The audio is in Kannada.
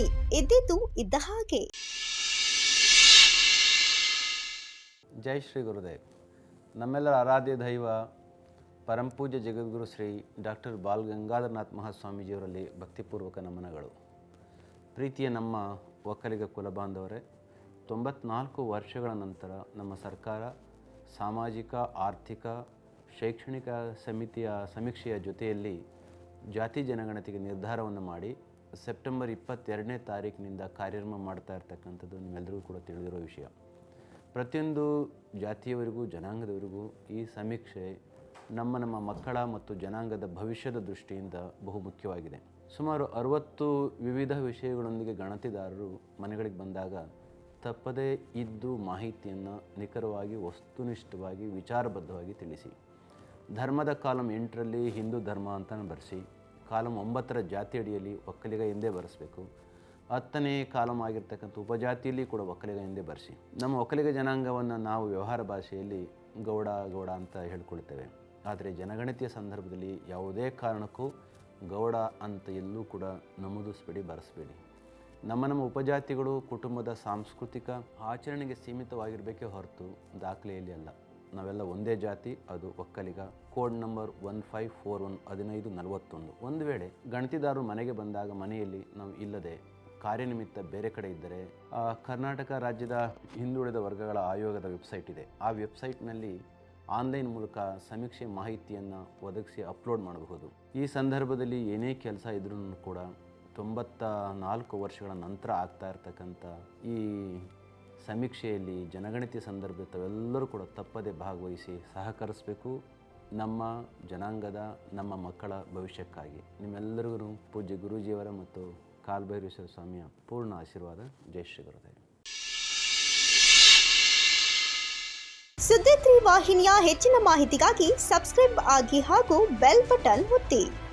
ಇದ್ದಿದ್ದು ಇದ್ದ ಹಾಗೆ. ಜೈ ಶ್ರೀ ಗುರುದೇವ್. ನಮ್ಮೆಲ್ಲರ ಆರಾಧ್ಯ ದೈವ, ಪರಂಪೂಜ್ಯ ಜಗದ್ಗುರು ಶ್ರೀ ಡಾಕ್ಟರ್ ಬಾಲ್ ಗಂಗಾಧರನಾಥ್ ಮಹಾಸ್ವಾಮೀಜಿಯವರಲ್ಲಿ ಭಕ್ತಿಪೂರ್ವಕ ನಮನಗಳು. ಪ್ರೀತಿಯ ನಮ್ಮ ಒಕ್ಕಲಿಗ ಕುಲಬಾಂಧವರೇ ತೊಂಬತ್ನಾಲ್ಕು ವರ್ಷಗಳ ನಂತರ ನಮ್ಮ ಸರ್ಕಾರ ಸಾಮಾಜಿಕ, ಆರ್ಥಿಕ, ಶೈಕ್ಷಣಿಕ ಸಮಿತಿಯ ಸಮೀಕ್ಷೆಯ ಜೊತೆಯಲ್ಲಿ ಜಾತಿ ಜನಗಣತಿಗೆ ನಿರ್ಧಾರವನ್ನು ಮಾಡಿ ಸೆಪ್ಟೆಂಬರ್ ಇಪ್ಪತ್ತೆರಡನೇ ತಾರೀಕಿನಿಂದ ಕಾರ್ಯಕ್ರಮ ಮಾಡ್ತಾ ಇರ್ತಕ್ಕಂಥದ್ದು ನಿಮ್ಮೆಲ್ಲರಿಗೂ ಕೂಡ ತಿಳಿದಿರೋ ವಿಷಯ. ಪ್ರತಿಯೊಂದು ಜಾತಿಯವರಿಗೂ, ಜನಾಂಗದವರಿಗೂ ಈ ಸಮೀಕ್ಷೆ ನಮ್ಮ ನಮ್ಮ ಮಕ್ಕಳ ಮತ್ತು ಜನಾಂಗದ ಭವಿಷ್ಯದ ದೃಷ್ಟಿಯಿಂದ ಬಹು ಮುಖ್ಯವಾಗಿದೆ. ಸುಮಾರು ಅರವತ್ತು ವಿವಿಧ ವಿಷಯಗಳೊಂದಿಗೆ ಗಣತಿದಾರರು ಮನೆಗಳಿಗೆ ಬಂದಾಗ ತಪ್ಪದೇ ಇದ್ದು ಮಾಹಿತಿಯನ್ನು ನಿಖರವಾಗಿ, ವಸ್ತುನಿಷ್ಠವಾಗಿ, ವಿಚಾರಬದ್ಧವಾಗಿ ತಿಳಿಸಿ. ಧರ್ಮದ ಕಾಲಂ ಎಂಟರಲ್ಲಿ ಹಿಂದೂ ಧರ್ಮ ಅಂತ ಬರೆಸಿ ಕಾಲಂ ಒಂಬತ್ತರ ಜಾತಿ ಅಡಿಯಲ್ಲಿ ಒಕ್ಕಲಿಗ ಎಂದೇ ಬರೆಸಬೇಕು. ಹತ್ತನೇ ಕಾಲಂ ಆಗಿರ್ತಕ್ಕಂಥ ಉಪಜಾತಿಯಲ್ಲಿ ಕೂಡ ಒಕ್ಕಲಿಗ ಎಂದೇ ಬರೆಸಿ. ನಮ್ಮ ಒಕ್ಕಲಿಗ ಜನಾಂಗವನ್ನು ನಾವು ವ್ಯವಹಾರ ಭಾಷೆಯಲ್ಲಿ ಗೌಡ ಗೌಡ ಅಂತ ಹೇಳ್ಕೊಳ್ತೇವೆ. ಆದರೆ ಜನಗಣತಿಯ ಸಂದರ್ಭದಲ್ಲಿ ಯಾವುದೇ ಕಾರಣಕ್ಕೂ ಗೌಡ ಅಂತ ಎಲ್ಲೂ ಕೂಡ ನಮೂದಿಸಬೇಡಿ ಬರೆಸಬೇಡಿ. ನಮ್ಮ ನಮ್ಮ ಉಪಜಾತಿಗಳು ಕುಟುಂಬದ ಸಾಂಸ್ಕೃತಿಕ ಆಚರಣೆಗೆ ಸೀಮಿತವಾಗಿರಬೇಕೇ ಹೊರತು ದಾಖಲೆಯಲ್ಲಿ ಅಲ್ಲ. ನಾವೆಲ್ಲ ಒಂದೇ ಜಾತಿ, ಅದು Vokkaliga. Code number one five four one ಹದಿನೈದು ನಲವತ್ತೊಂದು. ಒಂದು ವೇಳೆ ಗಣತಿದಾರರು ಮನೆಗೆ ಬಂದಾಗ ಮನೆಯಲ್ಲಿ ನಾವು ಇಲ್ಲದೆ ಕಾರ್ಯನಿಮಿತ್ತ ಬೇರೆ ಕಡೆ ಇದ್ದರೆ ಕರ್ನಾಟಕ ರಾಜ್ಯದ ಹಿಂದುಳಿದ ವರ್ಗಗಳ ಆಯೋಗದ ವೆಬ್ಸೈಟ್ ಇದೆ. ಆ ವೆಬ್ಸೈಟ್ನಲ್ಲಿ ಆನ್ಲೈನ್ ಮೂಲಕ ಸಮೀಕ್ಷೆ ಮಾಹಿತಿಯನ್ನು ಒದಗಿಸಿ ಅಪ್ಲೋಡ್ ಮಾಡಬಹುದು. ಈ ಸಂದರ್ಭದಲ್ಲಿ ಏನೇ ಕೆಲಸ ಇದ್ರೂ ಕೂಡ ತೊಂಬತ್ತ ನಾಲ್ಕು ವರ್ಷಗಳ ನಂತರ ಆಗ್ತಾ ಇರ್ತಕ್ಕಂಥ ಈ ಸಮೀಕ್ಷೆಯಲ್ಲಿ ಜನಗಣತಿ ಸಂದರ್ಭ ತಾವೆಲ್ಲರೂ ಕೂಡ ತಪ್ಪದೆ ಭಾಗವಹಿಸಿ ಸಹಕರಿಸಬೇಕು ನಮ್ಮ ಜನಾಂಗದ, ನಮ್ಮ ಮಕ್ಕಳ ಭವಿಷ್ಯಕ್ಕಾಗಿ. ನಿಮ್ಮೆಲ್ಲರಿಗೂ ಪೂಜ್ಯ ಗುರೂಜಿಯವರ ಮತ್ತು ಕಾಲ್ಭೈರೇಶ್ವರ ಸ್ವಾಮಿಯ ಪೂರ್ಣ ಆಶೀರ್ವಾದ. ಜೈ ಶ್ರೀ ಗುರುದೇವ್. ಸುದ್ದಿ ವಾಹಿನಿಯ ಹೆಚ್ಚಿನ ಮಾಹಿತಿಗಾಗಿ ಸಬ್ಸ್ಕ್ರೈಬ್ ಆಗಿ ಹಾಗೂ ಬೆಲ್ ಬಟನ್ ಒತ್ತಿ.